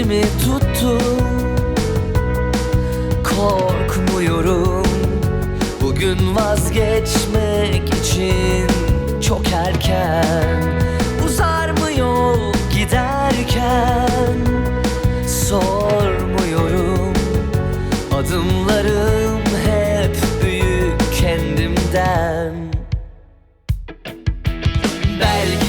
elimi tuttu Korkmuyorum. Bugün vazgeçmek için çok erken. Uzar mı yol giderken? Sormuyorum. Adımlarım hep büyük kendimden. Belki